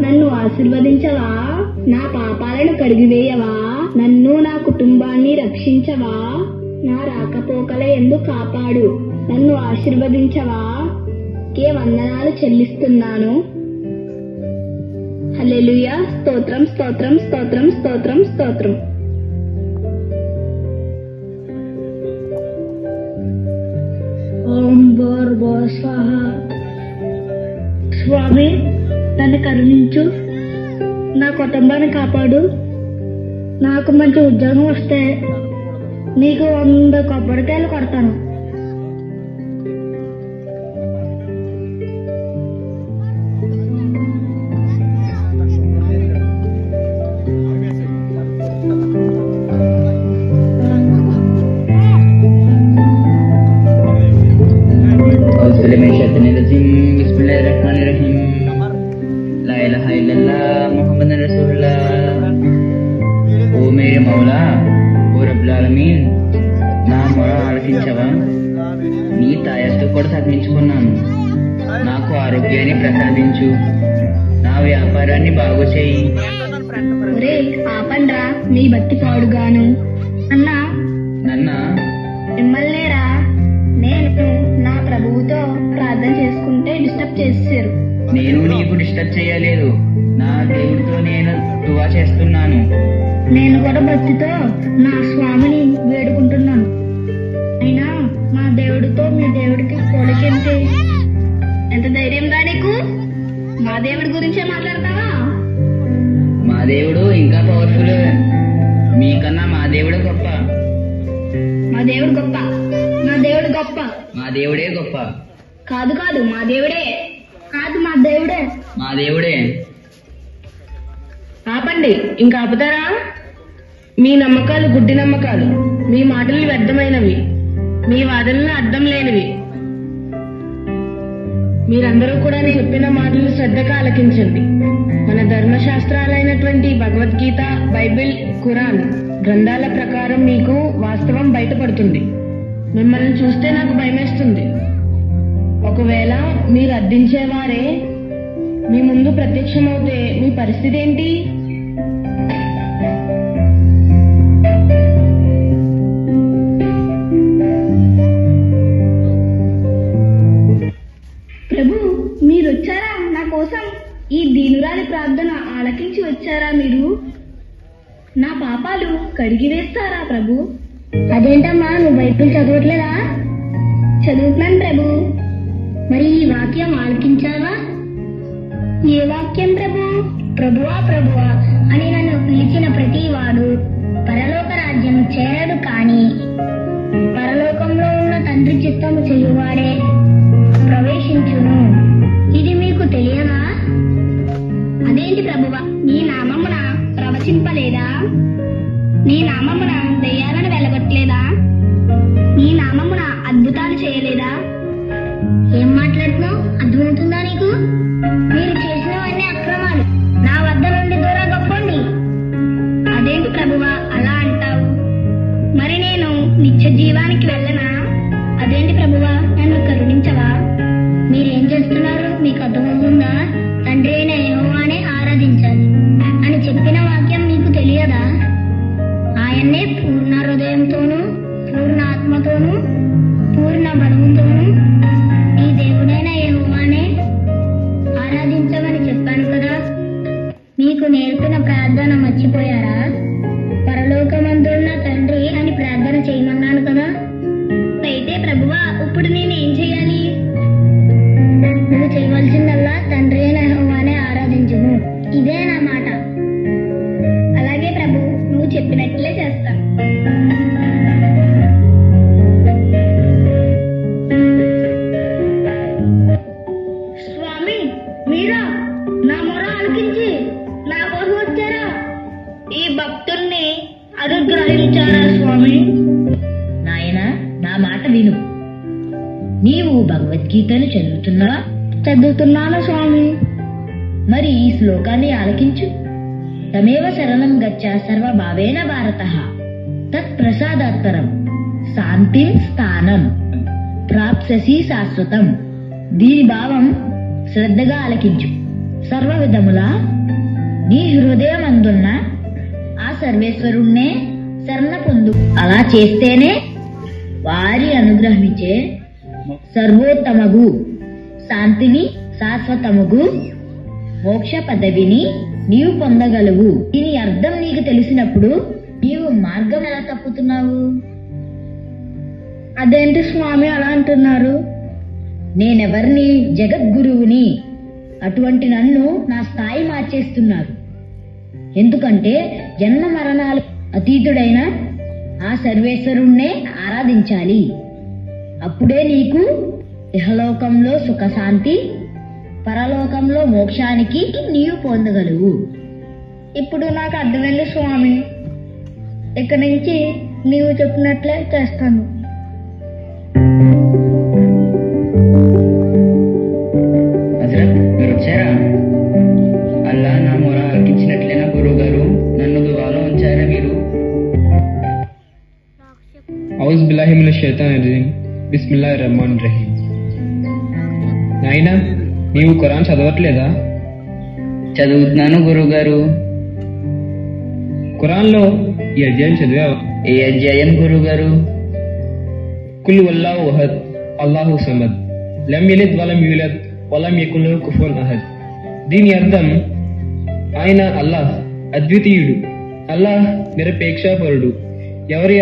నన్ను ఆశీర్వదించవా? నా పాపాలను కడిగివేయవా? నన్ను నా కుటుంబాన్ని రక్షించవా? నా రాకపోకల ఎందు కాపాడు. నన్ను ఆశీర్వదించవా? కే వందనాలు చెల్లిస్తున్నాను. హలెలుయా స్తోత్రం స్తోత్రం స్తోత్రం స్తోత్రం స్తోత్రం. ఓం భోర్భో స్వాహ స్వామి. నన్ను కరుణించు. నా కుటుంబాన్ని కాపాడు. నాకు మంచి ఉద్యోగం వస్తే నీకు వంద కొబ్బరికాయలు కొడతాను. మేరే మౌలా ఓ రబ్బుల్ ఆలమీన్ నా మొర ఆలకించవా నీ తాయత్తు కూడా తగ్గించుకున్నాను నాకు ఆరోగ్యాన్ని ప్రసాదించు నా వ్యాపారాన్ని బాగు చేయి ఒరే ఆపండ్రా నీ బట్టి పాడుగాను. అన్నా. నన్న. మిమ్మల్నేరా నేను నా ప్రభువుతో ప్రార్థన చేసుకుంటే డిస్టర్బ్ చేసేసారు నేను నీకు డిస్టర్బ్ చేయలేదు. నా దేవుడితో నేను దువా చేస్తున్నాను. నేను కూడా భక్తితో నా స్వామిని వేడుకుంటున్నాను. అయినా మా దేవుడితో మీ దేవుడికి పోలికేంటి ఎంత ధైర్యంగా నీకు? మా దేవుడి గురించే మాట్లాడతావా? మా దేవుడు ఇంకా పవర్ఫుల్. మీకన్నా మా దేవుడే గొప్ప. మా దేవుడు గొప్ప. మా దేవుడు గొప్ప. మా దేవుడే గొప్ప. కాదు కాదు మా దేవుడే. కాదు మా దేవుడే. మా దేవుడే. ఆపండి. ఇంకా ఆపుతారా? మీ నమ్మకాలు గుడ్డి నమ్మకాలు మీ మాటలు వ్యర్థమైనవి మీ వాదనలు అర్థం లేనివి. మీరందరూ కూడా నేను చెప్పిన మాటలు శ్రద్ధగా ఆలకించండి. మన ధర్మశాస్త్రాలైనటువంటి భగవద్గీత బైబిల్ ఖురాన్ గ్రంథాల ప్రకారం మీకు వాస్తవం బయటపడుతుంది. మిమ్మల్ని చూస్తే నాకు భయమేస్తుంది. ఒకవేళ మీరు అర్థించేవారే మీ ముందు ప్రత్యక్షమవుతే మీ పరిస్థితి ఏంటి? ప్రభు మీరు వచ్చారా నా కోసం ఈ దీనురాలి ప్రార్థన ఆలకించి వచ్చారా మీరు? నా పాపాలు కడిగి వేస్తారా ప్రభు? అదేంటమ్మా నువ్వు బైబిల్ చదవట్లేదా? చదువుతున్నాను ప్రభు. మరి ఈ వాక్యం ఆలకించావా? ఏ వాక్యం ప్రభు? ప్రభువా ప్రభువా అని నన్ను పిలిచిన ప్రతి వాడు పరలోక రాజ్యం చేరడు కాని పరలోకంలో ఉన్న తండ్రి చిత్తము చేయువాడే. నీ నామమున దెయ్యాలను వెలగొట్టలేదా? నీ నామమున అద్భుతాలు చేయలేదా? ఏం మాట్లాడుతున్నావు? అర్థమవుతుందా నీకు? మీరు చేసినవన్నీ అక్రమాలు. నా వద్ద నుండి దూరం గొప్పండి అదేంటి ప్రభువా? అలా అంటావు. మరి నేను నిత్య జీవానికి వెళ్ళనా? అదేంటి ప్రభువా? నన్ను కరుణించవా? మీరేం చేస్తున్నారు? మీకు అర్థమవుతుందా? తండ్రి అయిన ఈ భక్తుల్ని అనుగ్రహించారా స్వామి? నాయన నా మాట విను. నీవు భగవద్గీతను చదువుతున్నావా? చదువుతున్నాను స్వామి. మరి ఈ శ్లోకాన్ని ఆలకించు. తమేవ శరణం గచ్చ సర్వభావేన భారత. తత్ ప్రసాదాత్తరం శాంతిం స్థానం. ప్రాప్ససి శాశ్వతం. దీని భావం శ్రద్ధగా ఆలకించు. సర్వ విధములా నీ హృదయం అందున్న ఆ సర్వేశ్వరుణ్ణే శరణ పొందు. అలా చేస్తేనే వారి అనుగ్రహించే సర్వోత్తమగు శాంతిని శాశ్వతముగు మోక్ష పదవిని నీవు పొందగలవు. దీని అర్థం నీకు తెలిసినప్పుడు నీవు మార్గం ఎలా తప్పుతున్నావు? అదేంటి స్వామి అలా అంటున్నారు? నేనెవరిని జగద్గురువుని అటువంటి నన్ను నా స్థాయి మార్చేస్తున్నారు. ఎందుకంటే జన్మ మరణాలు అతీతుడైన ఆ సర్వేశ్వరుణ్ణే ఆరాధించాలి. అప్పుడే నీకు ఇహలోకంలో సుఖశాంతి పరలోకంలో మోక్షానికి నీవు పొందగలవు ఇప్పుడు నాకు అర్థమైంది స్వామి. ఇక్కడి నుంచి నీవు చెప్పినట్లే చేస్తాను. బిల్లాహి మినష్ షైతానిర్ రజీమ్ బిస్మిల్లాహిర్ రహమానిర్ రహీం నాయనా నీవు ఖురాన్ చదవట్లేదా? చదువుతున్నాను గురువు గారు ఖురాన్లో ఈ అధ్యాయం చదివావా? ఏ అధ్యాయం గురువు గారు కుల్ వల్లాహు అహద్ అల్లాహు సమద్. లం యలిద్ వలం యూలద్ వలం యకున్ లహు కుఫువన్ అహద్. దీని అర్థం ఆయన అల్లాహ్ అద్వితీయుడు. అల్లాహ్ నిరపేక్షాపరుడు. ఎవరి